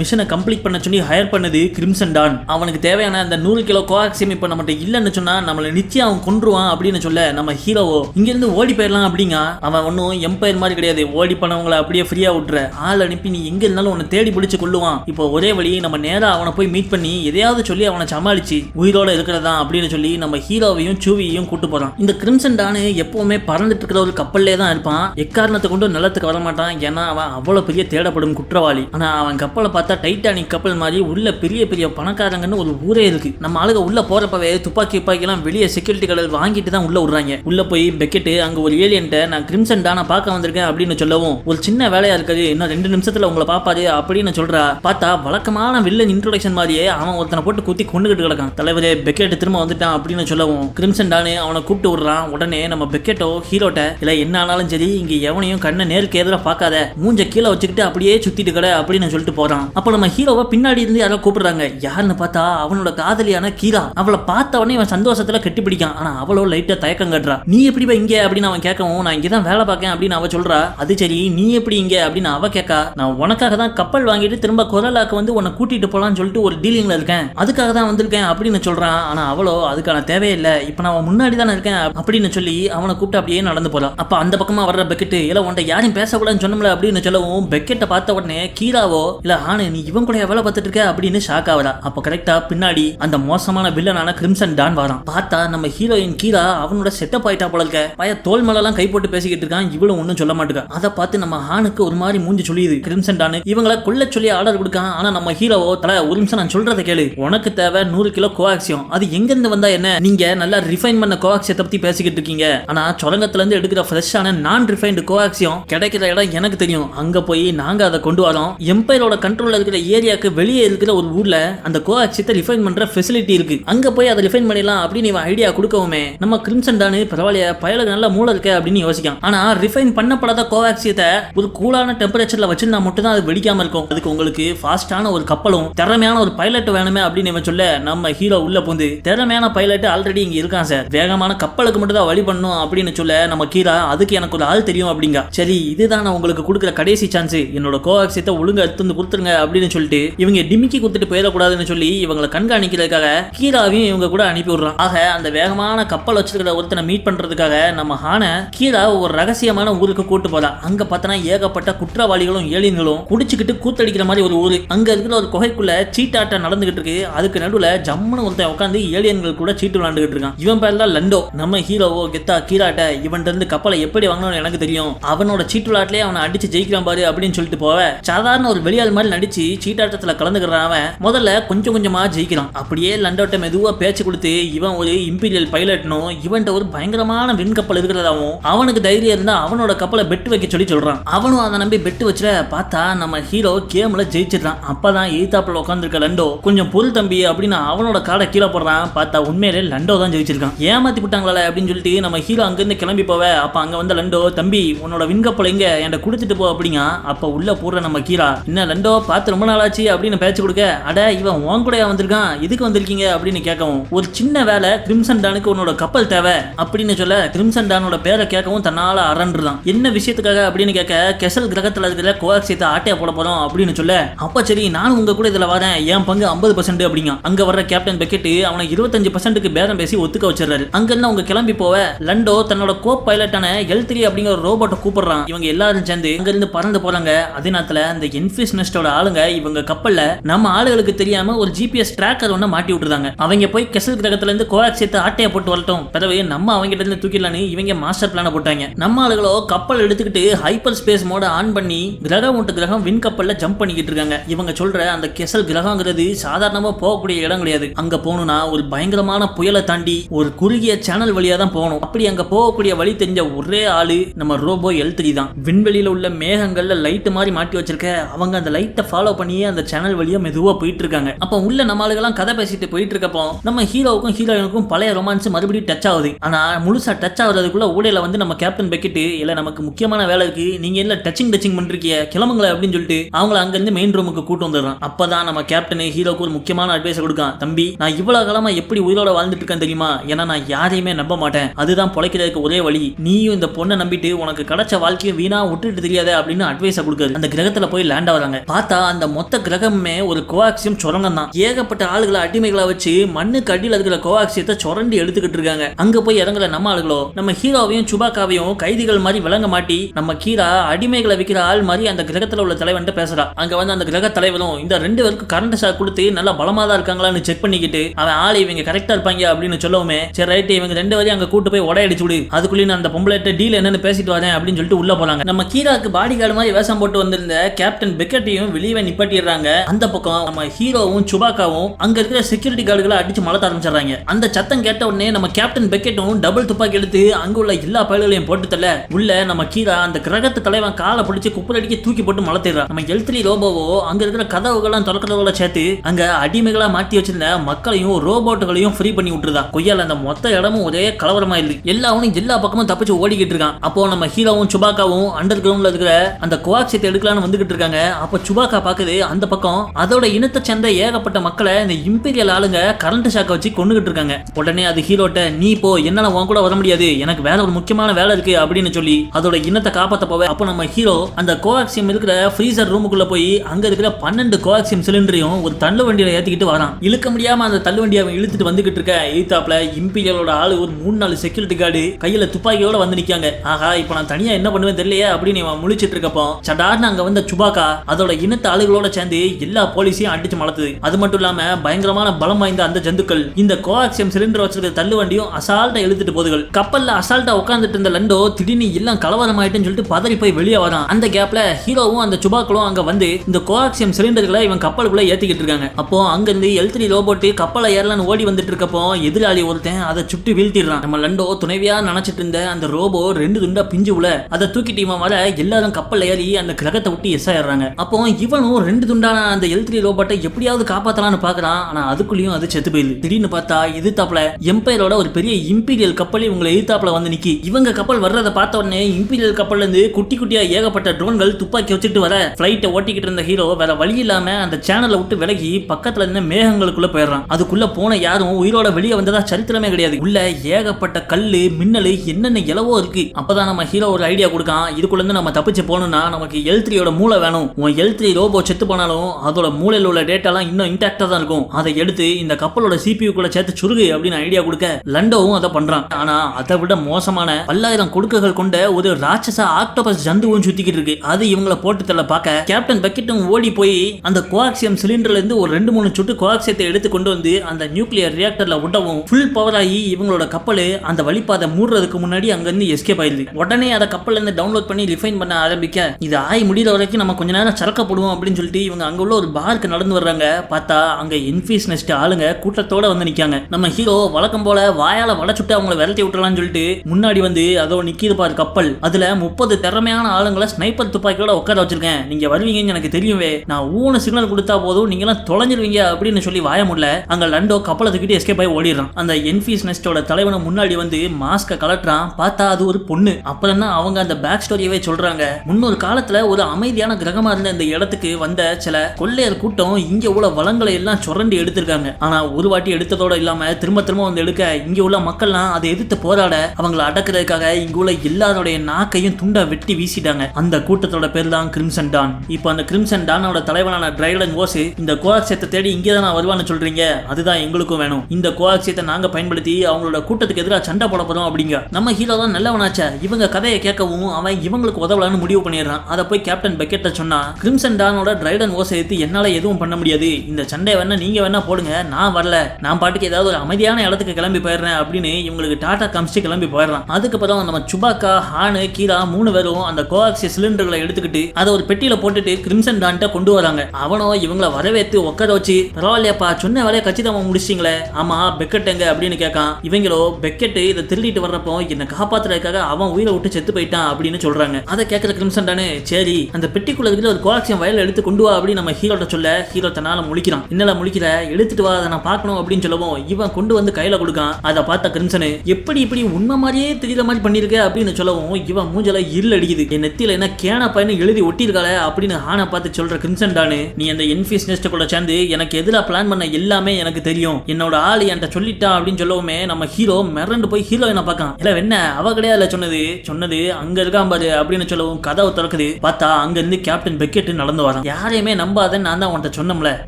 மிஷனை கம்ப்ளீட் பண்ண சொல்லி ஹையர் பண்ணது கிரிம்சன் டான் அவனுக்கு தேவையான அந்த நூறு கிலோ கோஆக்சியம் இப்போ நம்மகிட்ட இல்லைன்னு சொன்னா நம்மளை நிச்சயம் அவன் கொன்றுவான் அப்படின்னு சொல்ல நம்ம ஹீரோவோ இங்கேருந்து ஓடி போயிடலாம் அப்படிங்க. அவன் ஒன்றும் எம்பையர் மாதிரி கிடையாது. ஓடி பண்ணவங்கள அப்படியே ஃப்ரீயாக விட்டுற ஆள் அனுப்பி நீ எங்க இருந்தாலும் உன்னை தேடி பிடிச்சி கொள்ளுவான். இப்போ ஒரே வழி நம்ம நேராக அவனை போய் மீட் பண்ணி எதையாவது சொல்லி அவனை சமாளிச்சு உயிரோட இருக்கிறதா அப்படின்னு சொல்லி நம்ம ஹீரோவையும் சூவியையும் கூட்டு போறான். இந்த கிரிம்சன் டானு எப்பவுமே பறந்துட்டு இருக்கிற ஒரு கப்பல்லே தான் இருப்பான். எக்காரணத்தை கொண்டு நிலத்துக்கு வர மாட்டான் ஏன்னா அவன் அவ்வளவு பெரிய தேடப்படும் குற்றவாளி. ஆனா அவன் கப்பலை பார்த்தா டைட்டானிக் கப்பல் மாதிரி உள்ள பெரிய பெரிய பணக்காரங்கன்னு ஒரு ஊரே இருக்கு. நம்ம ஆளுக உள்ள போறப்பவே துப்பாக்கி துப்பாக்கி எல்லாம் வெளியே செக்யூரிட்டி கடல் வாங்கிட்டு தான் உள்ள விடுறாங்க. உள்ள போய் பெக்கெட்டு அங்க ஒரு ஏலியன்ட்ட நான் கிரிம்சன் டானை பார்க்க வந்திருக்கேன் அப்படின்னு சொல்லவும் ஒரு சின்ன வேலையா இருக்காது இன்னும் ரெண்டு நிமிஷத்துல உங்களை பாப்பாரு அப்படின்னு சொல்றா. பார்த்தா வழக்கமான வில்லன் இன்ட்ரோடக்ஷன் மாதிரியே அவன் ஒருத்தனை போட்டு குத்தி கொண்டுகிட்டு கிடக்கான். தலைவரே பெக்கெட் திரும்ப வந்துட்டான் அப்படின்னு சொல்லவும் கிரிம்சன் டானு அவனை கூப்பிட்டு விடுறான். உடனே நம்ம பெக்கெட்டோ ஹீரோட்ட இல்ல என்ன ஆனாலும் சரி இங்க எவனையும் கண்ணை நேருக்கு எதிராக பார்க்காத. மூஞ்ச கீழே வச்சுக்கிட்டு அப்படியே சுத்திட்டு கடை அப்படின்னு சொல்லிட்டு போறான். அப்போ நம்ம ஹீரோவை பின்னாடி இருந்து யாரோ கூப்பிடுறாங்க. யாருன்னு பார்த்தா அவனோட காதலியான கீரா. அவளை பார்த்த உடனே இவன் சந்தோஷத்துல கட்டி பிடிக்கான். ஆனா அவளோ லைட்டா தயக்கம் கட்டுறா. நீ எப்படி போய் இங்க? அப்படின்னு அவன் கேட்கவும் நான் இங்கே தான் வேலை பார்க்கேன் அப்படின்னு அவ சொல்றா. அது சரி நீ எப்படி இங்க? அப்படின்னு அவ கேட்கா. நான் உனக்காக தான் கப்பல் வாங்கிட்டு திரும்ப குரலாக்கு வந்து உன்னை கூட்டிட்டு போகலான்னு சொல்லிட்டு ஒரு டீலிங்ல இருக்கேன். அதுக்காக தான் வந்திருக்கேன் அப்படின்னு சொல்றான் ஆனா அவளோ அதுக்கான தேவையில்லை. இப்ப நான் அவன் முன்னாடி தானே இருக்கேன் அப்படின்னு சொல்லி அவனை கூப்பிட்டு அப்படியே நடந்து போறான் அப்ப அந்த பக்கமா வர்ற பெக்கெட்டு இல்ல உன்ட்ட யாரையும் பேசக்கூடாதுன்னு சொன்னோம்ல அப்படின்னு சொல்லவும் பெக்கெட்டை பார்த்த உடனே கீராவோ இல்ல ஆனு நீ இவன் கூட வேலை பார்த்துட்டு இருக்க? அப்படின்னு ஷாக் ஆகுறா அப்ப கரெக்டா பின்னாடி அந்த மோசமான வில்லனான கிரிம்சன் டான் வரான். பார்த்தா நம்ம ஹீரோயின் கீரா அவனோட செட்டப் ஆயிட்டா போல இருக்க. பய தோல் மலெல்லாம் கை போட்டு பேசிக்கிட்டு இருக்கான் இவளும் ஒன்றும் சொல்ல மாட்டேங்க அதை பார்த்து நம்ம ஹானுக்கு ஒரு மாதிரி மூஞ்சி சொல்லியுது கிரிம்சன் டானு இவங்கள கொல்ல சொல்லி ஆர்டர் கொடுக்கான். ஆனா நம்ம ஹீரோவோ தல ஒரு நிமிஷம் நான் சொல்றதை கேளு. உனக்கு தேவை நூறு கிலோ கோஆக்சியம் அது எங்க இருந்து வந்தா என்ன? நீங்க நல்லா ரிஃபைன் பண்ண கோஆக்சியத்தை பத்தி பேசிக்கிட்டு இருக்கீங்க. ஆனா சுரங்கத்துல இருந்து எடுக்கிற ஃப்ரெஷ்ஷான நான் ரிஃபைன்டு கோஆக்சியம் கிடைக்கிற இடம் எனக்கு தெரியும். அங்க போய் நாங்க அதை கொண்டு வரோம். எம்பையரோட கண்ட்ரோலில் இருக்கிற ஏரியாவுக்கு வெளியே இருக்கிற ஒரு ஊர்ல அந்த கோஆக்சியத்தை ரிஃபைன் பண்ற ஃபெசிலிட்டி இருக்கு. அங்கே போய் அதை ரிஃபைன் பண்ணிடலாம் அப்படின்னு இவன் ஐடியா கொடுக்கவுமே நம்ம கிரிம்சன் தானே பரவாயில்ல பயலுக்கு நல்ல மூளை இருக்க அப்படின்னு யோசிக்கலாம் ஆனால் ரிஃபைன் பண்ணப்படாத கோஆக்சியத்தை ஒரு கூலான டெம்பரேச்சரில் வச்சிருந்தா மட்டும் தான் அது வெடிக்காமல் இருக்கும். அதுக்கு உங்களுக்கு ஃபாஸ்ட்டான ஒரு கப்பலும் திறமையான ஒரு பைலட் வேணுமே அப்படின்னு இவன் சொல்ல நம்ம ஹீரோ உள்ள போந்து திறமையான பைலட் ஆல்ரெடி இங்கே இருக்கான் சார் வேகமான கப்பலுக்கு மட்டும் தான் வழி பண்ணும் அப்படின்னு சொல்ல நம்ம கீரா அதுக்கு எனக்கு ஒரு ஆள் தெரியும் அப்படிங்க. சரி இதுதான் நான் உங்களுக்கு கொடுக்குற கடைசி சான்ஸ் என்னோட கோஆக்சியத்தை ஒழுங்காக எடுத்து வந்து கொடுத்துருங்க அப்படின்னு சொல்லிட்டு இவங்க டிமிக்கி கொடுத்துட்டு போயிடக்கூடாதுன்னு சொல்லி இவங்களை கண்காணிக்கிறதுக்காக கீராவையும் இவங்க கூட அனுப்பி விடுறான். ஆக அந்த வேகமான கப்பல் வச்சிருக்கிற ஒருத்தனை மீட் பண்றதுக்காக நம்ம ஹான கீரா ஒரு ரகசியமான ஊருக்கு கூட்டு போறா. அங்க பார்த்தனா ஏகப்பட்ட குற்றவாளிகளும் ஏலியன்களும் குடிச்சுக்கிட்டு கூத்தடிக்கிற மாதிரி ஒரு ஊரு. அங்க இருக்கிற ஒரு குகைக்குள்ள சீட்டாட்டம் நடந்துகிட்டு இருக்கு. அதுக்கு நடுவுல ஜம்முன்னு ஒருத்தன் உட்காந்து ஏலியன்கள் கூட சீட்டு விளாண்டுகிட்டு இருக்கான். இவன் பேர் தான் லண்டோ. நம்ம ஹீரோவோ கெத்தா கீராட்ட இவன் இருந்து கப்பலை எப்படி வாங்கணும்னு எனக்கு தெரியும். அவனோட சீட்டு விளையாட்டுலயே அவனை அடிச்சு ஜெயிக்கிறான் பாரு அப்படின்னு சொல்லிட்டு போவ. சாதாரண ஒரு வெளியாள் மாதிரி நடிச்சு சீட்டாட்டத்துல கலந்துக்கிறான் அவன். முதல்ல கொஞ்சம் கொஞ்சமா ஜெயிக்கிறான். அப்படியே லண்டோட்ட மெதுவா பேச்சு கொடுத்து இவன் ஒரு இம்பீரியல் பைலட்னும் இவன்ட்ட ஒரு பயங்கரமான விண்கப்பல் இருக்கிறதாவும் அவனுக்கு தைரியம் இருந்தா அவனோட கப்பலை பெட்டு வைக்க சொல்லி சொல்றான். அவனும் அதை நம்பி பெட்டு வச்சுல பார்த்தா நம்ம ஹீரோ கேம்ல ஜெயிச்சிடறான். அப்பதான் எய்தாப்புல உட்காந்துருக்க லண்டோ கொஞ்சம் பொருள் தம்பி அப்படின்னு அவனோட காடை கீழே போடுறான். பார்த்தா உண்மையிலே லண்டோ தான் ஜெயிச்சிருக்கான். ஏமாத்தி விட்டாங்களே அப்படின்னு சொல்லிட்டு நம்ம ஹீரோ அங்கிருந்து கிளம்பி போவ. அப்ப அங்க வந்த லண்டோ தம்பி உன்னோட விண்கப்பல் எங்க? என்கிட்ட கொடுத்துட்டு போ அப்படிங்க அப்ப உள்ள போடுற நம்ம கீரா என்ன லண்டோ பார்த்து ரொம்ப நாளாச்சு அப்படின்னு பேச்சு கொடுக்க அட இவன் உன் கூடயா வந்திருக்கான்? எதுக்கு வந்திருக்கீங்க? அப்படின்னு கேட்கவும் ஒரு சின்ன வேலை கிரிம்சன் டானுக்கு உன்னோட கப்பல் தேவை அப்படின்னு சொல்ல கிரிம்சன் டானோட பேரை கேட்கவும் தன்னால அரண்டுதான் என்ன விஷயத்துக்காக? அப்படின்னு கேட்க கெசல் கிரகத்துல இருக்கிற கோவாக்சியத்தை ஆட்டையா போட போறோம் அப்படின்னு சொல்ல அப்ப சரி நானும் உங்க கூட இதுல வரேன் என் பங்கு ஐம்பது பர்சன்ட் அப்படிங்க அங்க வர்ற கேப்டன் பெக்கெட் அவனை இருபத்தஞ்சு பர்சன்ட்டுக்கு பேரம் பேசி ஒத்துக்க வச்சிடறாரு. அங்க இருந்து அவங்க கிளம்பி போவ லண்டோ தன்னோட கோ பைலட்டான எல் த்ரீ அப்படிங்கிற ரோபோட்டை கூப்பிடுறான். இவங்க எல்லாரும் சேர்ந்து அங்க இருந்து பறந்து போறாங்க. அதே நேரத்துல அந்த என்ஃபிஸ் நெஸ்டோட ஆளுங்க இவங்க கப்பல்ல நம்ம ஆளுகளுக்கு தெரியாம ஒரு ஜிபிஎஸ் ட்ராக்கர் ஒண்ண மாட்டி விட்டுருந்தாங்க. அவங்க போய் கெசல் கிரகத்துல இருந்து சேர்த்து ஆட்டையை போட்டு வரட்டும். பிறகு நம்ம அவங்க கிட்ட இருந்து தூக்கிடலான்னு இவங்க மாஸ்டர் பிளான போட்டாங்க. நம்ம ஆளுகளோ கப்பல் எடுத்துக்கிட்டு ஹைப்பர் ஸ்பேஸ் மோட ஆன் பண்ணி கிரகம் விட்டு கிரகம் விண் கப்பல்ல ஜம்ப் பண்ணிக்கிட்டு இருக்காங்க. இவங்க சொல்ற அந்த கெசல் கிரகங்கிறது சாதாரணமா போகக்கூடிய இடம் கிடையாது. அங்க போகணும்னா ஒரு பயங்கரமான புயலை தாண்டி ஒரு குறுகிய சேனல் வழியா தான் போகணும். அப்படி அங்க போகக்கூடிய வழி தெரிஞ்ச ஒரே ஆளு நம்ம ரோபோ எல் த்ரீ தான். விண்வெளியில் உள்ள மேகங்கள்ல லைட்டு மாதிரி மாட்டி வச்சிருக்க. அவங்க அந்த லைட்டை ஃபாலோ பண்ணியே அந்த சேனல் வழியா மெதுவாக போயிட்டு இருக்காங்க அப்போ உள்ள நம்மளுக்கெல்லாம் கதை பேசிட்டு போயிட்டு இருக்கப்போ நம்ம ஹீரோவுக்கும் ஹீரோயினுக்கும் பழைய ரொமான்ஸ் மறுபடியும் டச் ஆகுது. ஆனால் முழுசா டச் ஆகுறதுக்குள்ள ஊடையில வந்து நம்ம கேப்டன் பெக்கிட்டு இல்லை நமக்கு முக்கியமான வேலை இருக்கு. நீங்க என்ன டச்சிங் டச்சிங் பண்ணிருக்கீங்க கிளம்புங்களே அப்படின்னு சொல்லிட்டு அவங்கள அங்கேருந்து மெயின் ரூமுக்கு கூட்டு வந்துடுறான். அப்பதான் நம்ம கேப்டன் ஹீரோக்கு ஒரு முக்கியமான அட்வைஸ் கொடுக்கான். தம்பி நான் இவ்வளவு காலமா எப்படி உயிரோட வாழ்ந்துட்டு இருக்கேன் தெரியுமா? ஏன்னா நான் யாரையுமே நம்ப மாட்டேன். அதுதான் பொழைக்கிறதுக்கு ஒரே வழி. நீயும் இந்த பொண்ணை நம்பிட்டு உனக்கு கிடைச்ச வாழ்க்கையை வீணா விட்டுட்டு தெரியாத அப்படின்னு அட்வைஸ் கொடுக்குது. அந்த கிரகத்துல போய் லேண்ட் ஆகுறாங்க பார்த்தா அந்த மொத்த கிரகமே ஒரு கோஆக்சியம் சுரங்கம் தான் ஏகப்பட்ட ஆளுகளை அடிமைகளா வச்சு மண்ணுக்கு அடியில் இருக்கிற கோஆக்சியத்தை சுரண்டி எடுத்துக்கிட்டு இருக்காங்க. அங்க போய் இறங்குற நம்ம ஆளுகளோ நம்ம ஹீரோவையும் சுபாக்காவையும் கைதிகள் மாதிரி விளங்க மாட்டி நம்ம கீரா அடிமைகளை விற்கிற ஆள் மாதிரி அந்த கிரகத்துல உள்ள தலைவன் பேசுறா. அங்க வந்து அந்த கிரக தலைவரும் இந்த ரெண்டு பேருக்கும் கரண்ட் ஷாக் கொடுத்து நல்லா பலமா தான் இருக்காங்களான்னு செக் பண்ணிக்கிட்டு அவன் ஆள் இவங்க கரெக்டா இருப்பாங்க அப்படின்னு சொல்லவுமே சரி ரைட்டு இவங்க ரெண்டு வரையும் அங்க கூட்டு போய் உடையடிச்சு விடு. அதுக்குள்ளே நான் அந்த பொம்பளைட்ட டீல் என்னன்னு பேசிட்டு வரேன் அப்படின்னு சொல்லிட்டு உள்ள போறாங்க. நம்ம கீராக்கு பாடி கார்டு மாதிரி வேஷம் போட்டு வந்திருந்த கேப்டன் பெக்கட்டையும் வெளியே நிப்பாட்டிடுறாங்க. அந்த பக்கம் நம்ம ஹீரோவும் சுபாக்காவும் அங்க இருக்கிற செக்யூரிட்டி கார்டுகளை அடிச்சு மலத்த ஆரம்பிச்சிடுறாங்க. அந்த சத்தம் கேட்ட உடனே நம்ம கேப்டன் பெக்கெட்டும் டபுள் துப்பாக்கி எடுத்து அங்க உள்ள எல்லா பயல்களையும் போட்டு தள்ள உள்ள நம்ம கீரா அந்த கிரகத்து தலைவன் காலை பிடிச்சு குப்பரடிக்க தூக்கி போட்டு மலத்திடுறான். நம்ம எல்த்ரி ரோபோவோ அங்க இருக்கிற கதவுகள்லாம் திறக்கிறதோட சேர்த்து அங்க அடிமைகளா மாட்டி வச்சிருந்த மக்களையும் ரோபோட்டுகளையும் ஃப்ரீ பண்ணி விட்டுருதான். கொய்யால அந்த மொத்த இடமும் ஒரே கலவரமா இருக்கு எல்லாவனும் எல்லா பக்கமும் தப்பிச்சு ஓடிக்கிட்டு இருக்கான். அப்போ நம்ம ஹீரோவும் சுபாக்காவும் அண்டர் கிரவுண்ட்ல இருக்கிற அந்த கோவாக்சியத்தை எடுக்கலாம்னு வந்துகிட்டு இருக்காங்க. அப்போ சுபாக்கா பார்க்குது அந்த பக்கம் அதோட இனத்தை சேர்ந்த ஏகப்பட்ட மக்களை இந்த இம்பீரியல் ஆளுங்க கரண்ட் ஷாக்கை வச்சு கொண்டுகிட்டு இருக்காங்க. உடனே அது ஹீரோட்ட நீ போ என்னால உன் கூட வர முடியாது. எனக்கு வேற ஒரு முக்கியமான வேலை இருக்கு அப்படின்னு சொல்லி அதோட இனத்தை காப்பாத்த போவே. அப்போ நம்ம ஹீரோ அந்த கோவாக்சியம் இருக்கிற ஃப்ரீசர் ரூமுக்குள்ள போய் அங்க இருக்கிற பன்னெண்டு கோவாக்சியம் சிலிண்டரையும் ஒரு தள்ளு வண்டியில ஏத்திக்கிட்டு வரான். இழுக்க முடியாம அந்த தள்ளு வண்டியை அவன் இழுத்துட்டு வந்துகிட்டு இருக்க எய்தாப்ல இம்பீரியலோட ஆளு ஒரு மூணு நாலு செக்யூரிட்டி கார்டு கையில துப்பாக்கியோட வந்து நிக்காங்க. ஆஹா இப்போ நான் தனியா என்ன பண்ணுவேன் தெரியலையே அப்படின்னு இவன் முழிச்சிட்டு இருக்கப்போ சடார்னு அங்க வந்த சுபாக்கா அதோட இனத்து ஆளுகளோட சேர்ந்து எல்லா போலீஸையும் அடிச்சு மலத்துது அது மட்டும் இல்லாம பயங்கரமான பலம் வாய்ந்த அந்த ஜந்துக்கள் இந்த கோஆக்சியம் சிலிண்டர் வச்சிருக்க தள்ளு வண்டியும் அசால்ட்டா இழுத்துட்டு போதுகள் கப்பல்ல அசால்ட்டா உட்காந்துட்டு இருந்த லண்டோ திடீர்னு எல்லாம் கலவரம் ஆயிட்டுன்னு சொல்லிட்டு பதறி போய் வெளியே வரான். அந்த கேப்ல ஹீரோவும் அந்த சுபாக்களும் அங்க வந்து இந்த கோஆக்சியம் சிலிண்டர்களை இவன் கப்பலுக்குள்ள ஏத்திக்கிட்டு இருக்காங்க. அப்போ அங்க இருந்து எல்த்ரி ரோபோட் கப்பலை ஏறலான்னு ஓடி வந்துட்டு இருக்கப்போ எதிராளி ஒருத்தன் அதை சுட்டு வீழ்த்திடுறான். நம்ம லண்டோ துணைவியா நினைச்சிட்டு இருந்த அந்த ரோபோ ரெண்டு துண்டா பிஞ்சு உள்ள அதை தூக்கிட்டு இவன் வர எல்லாரும் கப்பல் ஏறி அந்த கிரகத்தை விட்டு எஸ் ஆயிடுறாங்க. அப்போ இவனும் ரெண்டு துண்டான அந்த எல் த்ரீ ரோபோட்டை எப்படியாவது காப்பாத்தலாம்னு பாக்குறான் ஆனா அதுக்குள்ளேயும் அது செத்து போயிடுது. திடீர்னு பார்த்தா எதிர்த்தாப்புல எம்பையரோட ஒரு பெரிய இம்பீரியல் கப்பல் இவங்களை எதிர்த்தாப்புல வந்து நிக்கி. இவங்க கப்பல் வர்றதை பார்த்த உடனே இம்பீரியல் கப்பல்ல இருந்து குட்டி குட்டியா ஏகப்பட்ட ட்ரோன்கள் துப்பாக்கி வச்சுட்டு வர பிளைட்டை ஓட்டிக்கிட்டு இருந்த ஹீரோ வேற வழி இல்லாம அந்த சேனலை விட்டு விலகி பக்கத்துல இருந்த மேகங்களுக்குள்ள போயிடுறான். அதுக்குள்ள போன யாரும் உயிரோட வெளியே வந்ததா சரித்திரமே கிடையாது. உள்ள ஏகப்பட்ட கல்லு மின்னலு என்னென்ன இலவோ இருக்கு. அப்பதான் நம்ம ஹீரோ ஒரு ஐடியா கொடுக்கான். இதுக்குள்ள இருந்து நம்ம தப்பிச்சு போகணும்னா நமக்கு எல் த்ரீயோட மூளை வேணும். உன் எல் த்ரீ ரோபோ செத்து போனாலும் அதோட மூளையில் உள்ள டேட்டாலாம் இன்னும் இன்டாக்டா தான் இருக்கும். அதை எடுத்து இந்த கப்பலோட சிபியூ கூட சேர்த்து சுருகு அப்படின்னு ஐடியா கொடுக்க லண்டோவும் அதை பண்றான். ஆனா அதை விட மோசமான பல்லாயிரம் கொடுக்குகள் கொண்ட ஒரு ராட்சச ஆக்டோபஸ் ஜந்துவும் சுத்திக்கிட்டு இருக்கு. அது இவங்கள போட்டு தள்ள பார்க்க கேப்டன் பக்கெட்டும் ஓடி போய் அந்த கோஆக்சியம் சிலிண்டர்ல இருந்து ஒரு ரெண்டு மூணு சுட்டு கோஆக்சியத்தை எடுத்து கொண்டு வந்து அந்த நியூக்ளியர் ரியாக்டர்ல விடவும் ஃபுல் பவர் ஆகி இவங்களோட கப்பல் அந்த வழிப்பாதை மூடுறதுக்கு முன்னாடி அங்கிருந்து எஸ்கேப் ஆயிடுது. உடனே அதை கப்பல்ல இருந்து டவுன்லோட் பண்ணி ரிஃபைன் பண்ண ஆரம்பிக்க இது ஆய் முடியிற வரைக்கும் நம்ம கொஞ்ச நேரம் சரக்கப்படுவோம் அப்படின்னு சொல்லிட்டு இவங்க அங்க உள்ள ஒரு பார்க்கு நடந்து வர்றாங்க. பார்த்தா அங்க இன்ஃபீஸ் நெஸ்ட் ஆளுங்க கூட்டத்தோட வந்து நிக்காங்க. நம்ம ஹீரோ வழக்கம் போல வாயால வளைச்சுட்டு அவங்கள விரட்டி விட்டுறலாம்னு சொல்லிட்டு முன்னாடி வந்து அதோ நிக்கிது பாரு கப்பல். அதுல முப்பது திறமையான ஆளுங்களை ஸ்னைப்பர் துப்பாக்கியோட உட்கார வச்சிருக்கேன். நீங்க வருவீங்கன்னு எனக்கு தெரியுமே. நான் ஊன சிக்னல் கொடுத்தா போதும் நீங்க எல்லாம் தொலைஞ்சிருவீங்க அப்படின்னு சொல்லி வாய முடியல அங்க லண்டோ கப்பலை தூக்கிட்டு எஸ்கேப் ஆகி ஓடிடுறான். அந்த என்ஃபீஸ் நெஸ்டோட தலைவனை முன்னாடி வந்து மாஸ்க கலட்டுறான் பார்த்தா அது ஒரு பொண்ணு. அப்புறம் தான் அவங்க அந்த பேக் ஸ்டோரியவே சொல்றாங்க. முன்னொரு காலத்துல ஒரு அமைதியான கிரகமா இருந்த இந்த இடத்துக்கு வந்த சில கொள்ளையர் கூட்டம் இங்க உள்ள வளங்களை எல்லாம் சுரண்டி எடுத்திருக்காங்க. ஆனா ஒரு வாட்டி எடுத்ததோட இல்லாம திரும்ப திரும்ப வந்து எடுக்க இங்க உள்ள மக்கள்லாம் அதை எதிர்த்து போராட அவங்கள அடக்குறதுக்காக இங்க உள்ள எல்லாருடைய நாக்கையும் துண்டா வெட்டி வீசிட்டாங்க. அந்த கூட்டத்தோட பேர் தான் கிரிம்சன் டான். இப்போ அந்த கிரிம்சன் டானோட தலைவனான டிரைடன் ஓசு இந்த கோஆக்சியத்தை தேடி இங்கே தான் வருவான்னு சொல்றீங்க? அதுதான் எங்களுக்கும் வேணும். இந்த கோஆக்சியத்தை நாங்க பயன்படுத்தி அவங்களோட கூட்டத்துக்கு எதிராக சண்டை போட போறோம் அப்படிங்க. நம்ம ஹீரோ தான் நல்லவனாச்சே. இவங்க கதையை கேட்கவும் அவன் இவங்களுக்கு உதவலான்னு முடிவு பண்ணிடுறான். அதை போய் கேப்டன் பெக்கெட்ட சொன்னா கிரிம்சன் டானோட டிரைடன் ஓசை எடுத்து என்னால எதுவும் பண்ண முடியாது. இந்த சண்டை வேணா நீங்க வேணா போடுங்க. நான் வரல. நான் பாட்டுக்கு ஏதாவது ஒரு அமைதியான இடத்துக்கு கிளம்பி போயிடுறேன் அப்படின்னு இவங்களுக்கு டாடா காமிச்சு கிளம்பி போயிடுறான். அதுக்கப்புறம் நம்ம சுபாக்கா ஹானு கீரா மூணு பேரும் அந்த கோஆக்சி சிலிண்டர்களை எடுத்துக்கிட்டு அதை ஒரு பெட்டியில போட்டுட்டு கிரிம்சன் டான்ட்ட கொண்டு வராங்க. அவனோ இவங்கள வரவேற்று உட்கார வச்சு பரவாயில்லையாப்பா சொன்ன வேலையை கச்சிதமா முடிச்சிங்களே ஆமா பெக்கெட் எங்க? அப்படின்னு கேட்கான். இவங்களோ பெக்கெட்டு இதை திருடிட்டு வர்றப்போ என்னை காப்பாத்துறதுக்காக அவன் உயிரை விட்டு செத்து போயிட்டான் அப்படின்னு சொல்றாங்க. அதை கேட்கிற கிரிம்சன் டானு சரி அந்த பெட்டிக்குள்ள இருக்கிற ஒரு கோஆக்சியம் வயல் எடுத்து கொண்டு வா அப்படின்னு நம்ம ஹீரோட்ட சொல்ல ஹீரோ தன்னால முழிக்கிறான். என்னல முழிக்கிற? எடுத்துட்டு வா அதை நான் பார்க்கணும் அப்படின்னு சொல்லவும் இவன் கொண்டு வந்து கையில கொடுக்கான். அதை பார்த்த கிரிம்சனு எப்படி இப்படி உண்மை மாதிரியே தெரியுற மாதிரி பண்ணிருக்க? அப்படின்னு சொல்லவும் இவன் மூஞ்சல இருள் அடிக்குது. என் நெத்தியில என்ன கேன பையனு எழுதி ஒட்டியிருக்காள? அப்படின்னு ஆனா பார்த்து சொல்ற கிரிம்சன் தானு நீ அந்த என்ஃபீஸ் நெஸ்ட் கூட சேர்ந்து எனக்கு எதிராக பிளான் பண்ண எல்லாமே எனக்கு தெரியும். என்னோட ஆள் என்கிட்ட சொல்லிட்டான் அப்படின்னு சொல்லவுமே நம்ம ஹீரோ மிரண்டு போய் ஹீரோயினை பார்க்கான். இல்ல என்ன அவ கிடையாது சொன்னது. சொன்னது அங்க இருக்கான் பாரு அப்படின்னு சொல்லவும் கதவை திறக்குது. பார்த்தா அங்க இருந்து கேப்டன் பெக்கெட் நடந்து வரான். யாரையுமே நம்பாதன்னு நான் தான் உன்கிட்ட சொன்னோம்ல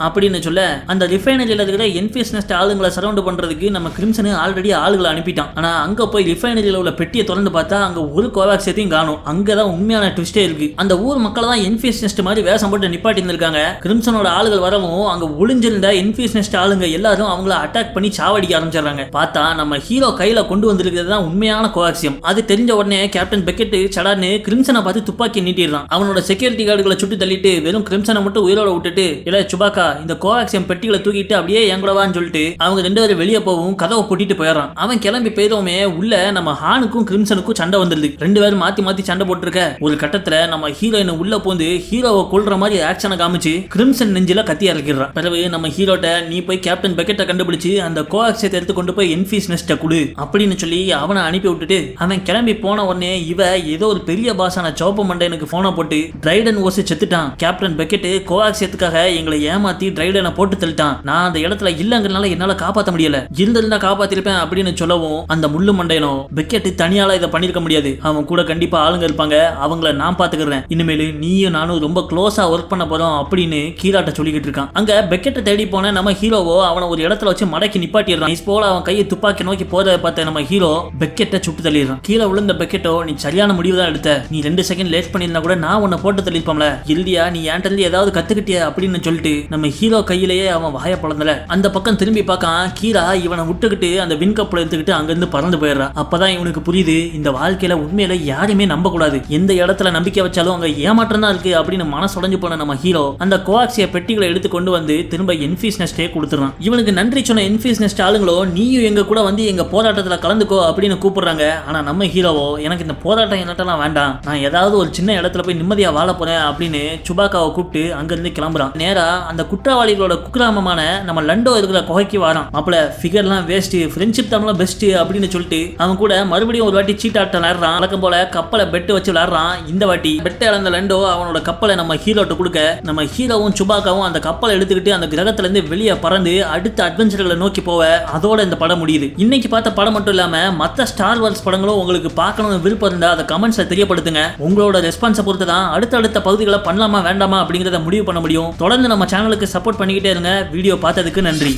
அப்படின்னு சொல்ல அந்த ரிஃபைனரியில இருக்கிற என்ஃபீஸ் நெஸ்ட் ஆளுங்களை சரௌண்ட் பண்றதுக்கு நம்ம கிரிம்சனு ஆல்ரெடி ஆளுகளை அனுப்பிட்டான். ஆனா அங்க போய் ரிஃபைனரியில உள்ள பெட்டியை திறந்து பார்த்தா அங்க ஒரு கோவாக்ஸையும் காணும். அங்கதான் உண்மையான ட்விஸ்டே இருக்கு. அந்த ஊர் மக்கள் தான் என்ஃபீஸ் நெஸ்ட் மாதிரி வேஷம் போட்டு நிப்பாட்டி இருந்திருக்காங்க. கிரிம்சனோட ஆளுகள் வரவும் அங்க ஒளிஞ்சிருந்த என்ஃபீஸ் ஆளுங்க எல்லாரும் அவங்கள அட்டாக் பண்ணி சாவடிக்க ஆரம்பிச்சிடுறாங்க. பார்த்தா நம்ம ஹீரோ கையில கொண்டு வந்திருக்கிறது தான் உண்மையான கோவாக்சியம் அது தெரிஞ்ச உடனே கேப்டன் பெக்கெட் சடான்னு கிரிம்சனை பார்த்து துப்பாக்கி நீட்டிடுறான் அவனோட செக்யூரிட்டி கார்டுகளை சுட்டு தள்ளிட்டு வெறும் கிரிம்சனை மட்டும் உயிரோட விட்டுட்டு இல்ல சுபாக்கா இந்த கோவாக்சியம் பெட்டிகளை தூக்கிட்டு அப்படியே எங்கூடவான்னு சொல்லிட்டு அவங்க ரெண்டு பேரும் வெளியே போகவும் கதவை பூட்டிட்டு போயிடறான். அவன் கிளம்பி போயிடுவோமே உள்ள நம்ம ஹானுக்கும் கிரிம்சனுக்கும் சண்டை வந்துருது ரெண்டு பேரும் மாத்தி மாத்தி சண்டை போட்டுருக்க. ஒரு கட்டத்துல நம்ம ஹீரோயினை உள்ள போந்து ஹீரோவை கொள்ற மாதிரி ஆக்ஷனை காமிச்சு கிரிம்சன் நெஞ்சில கத்தி இறக்கிடுறான் பிறகு நம்ம ஹீரோட்ட நீ போய் கேப்டன் பெக்கெட்டை கண்டுபிடிச்சு அந்த கோவாக்சியத்தை எடுத்து கொண்டு போய் என்ஃபீஸ் நெஸ்ட்டை கொடு அப்படின்னு சொல்லி அவனை அனுப்பி விட்டுட்டு அவன் கிளம்பி போன உடனே இவ ஏதோ ஒரு பெரிய பாஸான சோப்பு எனக்கு ஃபோனை போட்டு ட்ரைடன் ஓசி செத்துட்டான். கேப்டன் பெக்கெட் கோஆக்சியத்துக்காக எங்களை ஏமாத்தி ட்ரைடனை போட்டு தள்ளிட்டான். நான் அந்த இடத்துல இல்லங்கிறனால என்னால காப்பாத்த முடியல. இருந்திருந்தா காப்பாத்திருப்பேன் அப்படின்னு சொல்லவும் அந்த முள்ளு மண்டையனும் பெக்கெட்டு தனியால இதை பண்ணிருக்க முடியாது. அவன் கூட கண்டிப்பா ஆளுங்க இருப்பாங்க. அவங்கள நான் பாத்துக்கிறேன். இனிமேல் நீயும் நானும் ரொம்ப க்ளோஸா ஒர்க் பண்ண போறோம் அப்படின்னு கீழாட்ட சொல்லிக்கிட்டு இருக்கான். அங்க பெக்கெட்டை தேடி போன நம்ம ஹீரோவோ அவனை ஒரு இடத்துல வச்சு மடக்கி நிப்பாட்டிடுறான். இஸ் போல அவன் கையை துப்பாக்கி நோக்கி போறத பார்த்த நம்ம ஹீரோ பெக்கெட்டை சுட்டு தள்ளிடுறான். கீழே விழுந்த பெக்கெட்டோ நீ சரியான முடிவு தான் எடுத்த. நீ ரெண்டு செகண்ட் லேட் பண்ணி பண்ணியிருந்தா கூட நான் உன்னை போட்டு தள்ளிருப்போம்ல இல்லையா நீ என்கிட்ட இருந்து ஏதாவது கத்துக்கிட்டியா அப்படின்னு சொல்லிட்டு. நம்ம ஹீரோ கையிலேயே அவன் வாய பழந்தல அந்த பக்கம் திரும்பி பார்க்கான் கீரா இவனை விட்டுக்கிட்டு அந்த விண்கப்பலை எடுத்துக்கிட்டு அங்கிருந்து பறந்து போயிடுறான் அப்பதான் இவனுக்கு புரியுது இந்த வாழ்க்கையில உண்மையில யாருமே நம்ப கூடாது எந்த இடத்துல நம்பிக்கை வச்சாலும் அங்க ஏமாற்றம் தான் இருக்கு அப்படின்னு மனசுடைஞ்சு போன நம்ம ஹீரோ அந்த கோஆக்சிய பெட்டிகளை எடுத்து கொண்டு வந்து திரும்ப என்ஃபீஸ் நெஸ்டே கொடுத்துறான் இவனுக்கு நன்றி சொன்ன என்ஃபீஸ் நெஸ்ட் ஆளுங்களோ நீயும் எங்க கூட வந்து எங்க போராட்டத்துல கலந்துக்கோ அப்படின்னு கூப்பிடுறாங்க. ஆனா நம்ம ஹீரோவோ எனக்கு இந்த போராட்டம் என்னட்டெல்லாம் வேண்டாம். நான் ஏதாவது ஒரு சின்ன இடத்துல போய் நிம்மதியாக வாழ போறேன் அப்படின்னு சுபாக்காவை கூப்பிட்டு அங்கிருந்து கிளம்புறான். நேரா அந்த குற்றவாளிகளோட குக்கிராமமான நம்ம லண்டோ இருக்கிற குகைக்கு வரான். அப்பல ஃபிகர்லாம் வேஸ்ட் ஃப்ரெண்ட்ஷிப் தமிழ்லாம் பெஸ்ட்டு அப்படின்னு சொல்லிட்டு அவன் கூட மறுபடியும் ஒரு வாட்டி சீட்டாட்டம் விளையாடுறான். வழக்கம் போல கப்பலை பெட்டு வச்சு விளையாடுறான். இந்த வாட்டி பெட்டை இழந்த லண்டோ அவனோட கப்பலை நம்ம ஹீரோட்ட கொடுக்க நம்ம ஹீரோவும் சுபாக்காவும் அந்த கப்பலை எடுத்துக்கிட்டு அந்த கிரகத்துலேருந்து வெளியே பறந்து அடுத்த அட்வென்ச்சர்களை நோக்கி போவ. அதோட இந்த படம் முடியுது. இன்னைக்கு பார்த்த படம் மட்டும் இல்லாமல் மற்ற ஸ்டார் வார்ஸ் படங்களும் உங்களுக்கு பார்க்கணும்னு விருப்பம் இருந்தால் அதை கமெண்ட்ஸில் தெரியப்படுத்துங்க. உங்களோட ரெஸ்பான்ஸ் ரெஸ்பான்ஸை பொறுத்து தான் அடுத்தடுத்த பகுதிகளை பண்ணலாமா வேண்டாமா அப்படிங்கிறத முடிவு பண்ண முடியும். தொடர்ந்து நம்ம சேனலுக்கு சப்போர்ட் பண்ணிக்கிட்டே இருங்க. வீடியோ பார்த்ததுக்கு நன்றி.